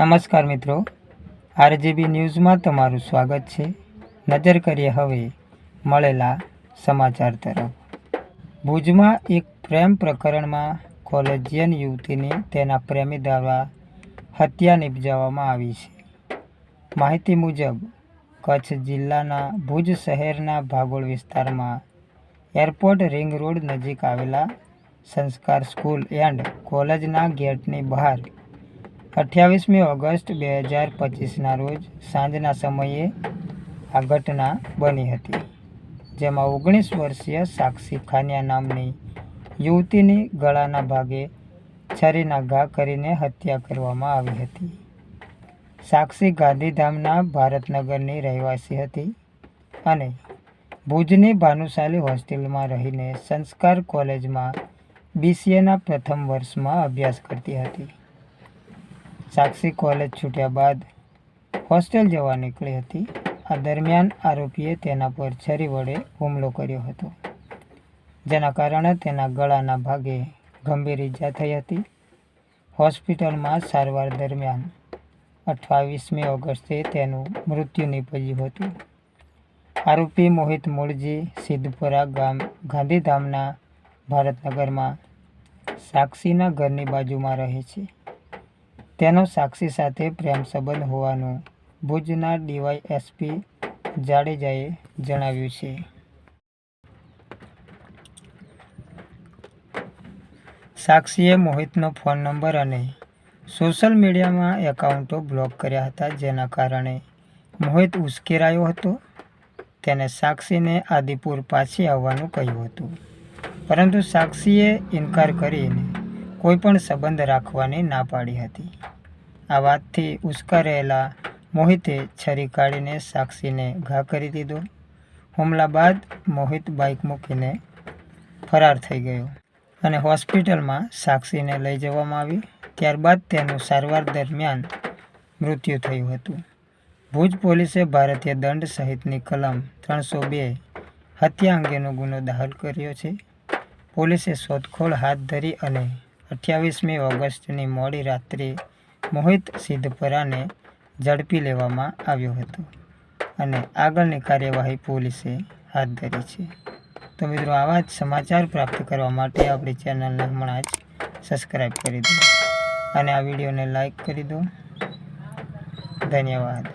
નમસ્કાર મિત્રો. આરજીબી ન્યૂઝમાં તમારું સ્વાગત છે. નજર કરીએ હવે મળેલા સમાચાર તરફ. ભુજમાં એક પ્રેમ પ્રકરણમાં કોલેજિયન યુવતીની તેના પ્રેમી દ્વારા હત્યા નિપજાવવામાં આવી છે. માહિતી મુજબ, કચ્છ જિલ્લાના ભુજ શહેરના ભાગોળ વિસ્તારમાં એરપોર્ટ રિંગ રોડ નજીક આવેલા સંસ્કાર સ્કૂલ એન્ડ કોલેજના ગેટની બહાર અઠ્યાવીસમી ઓગસ્ટ બે હજાર પચીસના રોજ સાંજના સમયે આ ઘટના બની હતી, જેમાં ઓગણીસ વર્ષીય સાક્ષી ખાનિયા નામની યુવતીની ગળાના ભાગે છરીના ઘા કરીને હત્યા કરવામાં આવી હતી. સાક્ષી ગાંધીધામના ભારતનગરની રહેવાસી હતી અને ભુજની ભાનુશાલી હોસ્ટેલમાં રહીને સંસ્કાર કોલેજમાં બીસીએના પ્રથમ વર્ષમાં અભ્યાસ કરતી હતી. સાક્ષી કોલેજ છૂટ્યા બાદ હોસ્ટેલ જવા નીકળી હતી. આ દરમિયાન આરોપીએ તેના પર છરી વડે હુમલો કર્યો હતો, જેના કારણે તેના ગળાના ભાગે ગંભીર ઈજા થઈ હતી. હોસ્પિટલમાં સારવાર દરમિયાન અઠ્ઠાવીસમી ઓગસ્ટે તેનું મૃત્યુ નીપજ્યું હતું. આરોપી મોહિત મૂળજી સિદ્ધપુરા ગામ, ગાંધીધામના ભારતનગરમાં સાક્ષીના ઘરની બાજુમાં રહે છે. તેનો સાક્ષી સાથે પ્રેમ સંબંધ હોવાનું ભુજના ડીવાયએસપી જાડેજાએ જણાવ્યું છે. સાક્ષીએ મોહિતનો ફોન નંબર અને સોશિયલ મીડિયામાં એકાઉન્ટો બ્લોક કર્યા હતા, જેના કારણે મોહિત ઉશ્કેરાયો હતો. તેને સાક્ષીને આદિપુર પાછી આવવાનું કહ્યું હતું. પરંતુ સાક્ષીએ ઇનકાર કરીને કોઈપણ સંબંધ રાખવાની ના પાડી હતી. આ વાતથી ઉશ્કેરાયેલા મોહિતે છરી કાઢીને સાક્ષીને ઘા કરી દીધો. હુમલા બાદ મોહિત બાઇક મૂકીને ફરાર થઈ ગયો અને હોસ્પિટલમાં સાક્ષીને લઈ જવામાં આવી ત્યારબાદ તેનું સારવાર દરમિયાન મૃત્યુ થયું હતું. ભુજ પોલીસે ભારતીય દંડ સહિતની કલમ ત્રણસો બે હત્યા અંગેનો ગુનો દાખલ કર્યો છે. પોલીસે શોધખોળ હાથ ધરી અને અઠ્યાવીસમી ઓગસ્ટની મોડી રાત્રે મોહિત સિદ્ધપરાને ઝડપી લેવામાં આવ્યો હતો અને આગળની કાર્યવાહી પોલીસે હાથ ધરી છે. તો મિત્રો, આવા જ સમાચાર પ્રાપ્ત કરવા માટે આપણી ચેનલને હમણાં જ સબસ્ક્રાઈબ કરી દો અને આ વિડીયોને લાઈક કરી દો. ધન્યવાદ.